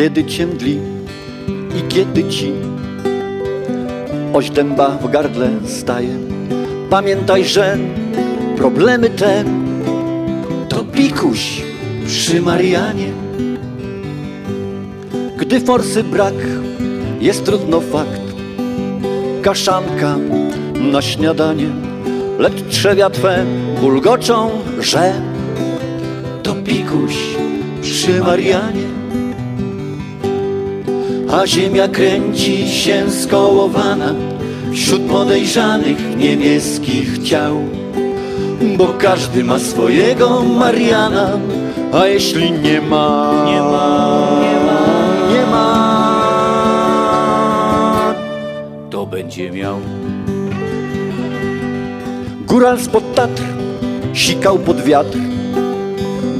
kiedy cię mdli i kiedy ci oś dęba w gardle staje. Pamiętaj, że problemy te to pikuś przy Marianie. Gdy forsy brak, jest trudno fakt. Kaszanka na śniadanie, lecz trzewia twe bulgoczą, że to pikuś przy Marianie. A ziemia kręci się skołowana wśród podejrzanych niebieskich ciał. Bo każdy ma swojego Mariana, a jeśli nie ma, nie ma, nie ma, nie ma, to będzie miał. Góral spod Tatr sikał pod wiatr,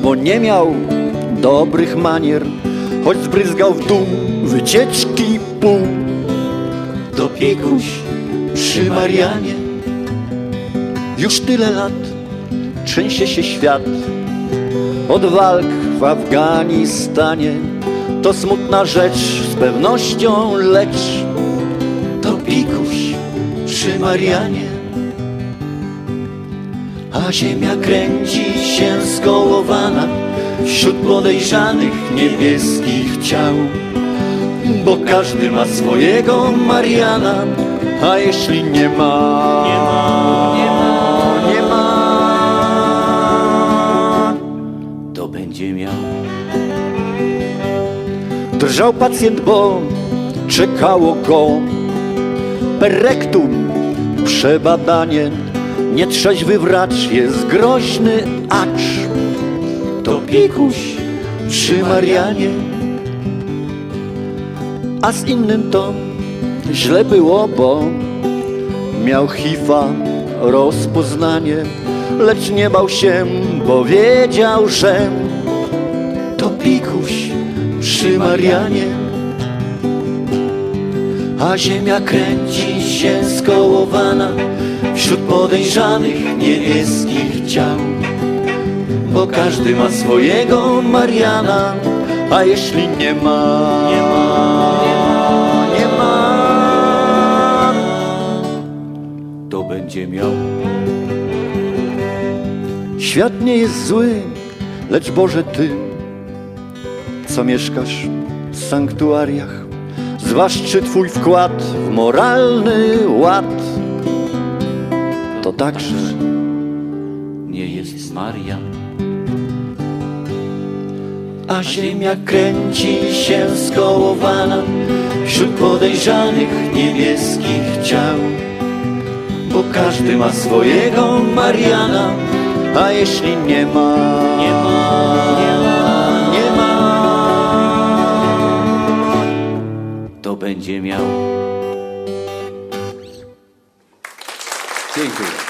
bo nie miał dobrych manier, choć zbryzgał w dół wycieczki pół. Pikuś przy Marianie. Już tyle lat trzęsie się świat od walk w Afganistanie. To smutna rzecz z pewnością, lecz to pikuś przy Marianie. A ziemia kręci się skołowana wśród podejrzanych niebieskich ciał. Bo każdy ma swojego Mariana, a jeśli nie ma, nie ma, nie ma, nie ma, to będzie miał. Drżał pacjent, bo czekało go perektum, przebadanie. Nietrzeźwy wracz jest groźny, acz to pikuś przy Marianie. A z innym to źle było, bo miał hifa rozpoznanie, lecz nie bał się, bo wiedział, że to pikuś przy Marianie. A ziemia kręci się skołowana wśród podejrzanych niebieskich ciał. Bo każdy ma swojego Mariana, a jeśli nie ma, nie ma, nie ma, to będzie miał. Świat nie jest zły, lecz Boże Ty, co mieszkasz w sanktuariach, zwłaszczy Twój wkład w moralny ład, to także nie jest Marian. A ziemia kręci się skołowana wśród podejrzanych niebieskich ciał. Bo każdy ma swojego Mariana, a jeśli nie ma, nie ma, nie ma, nie ma, to będzie miał. Dziękuję.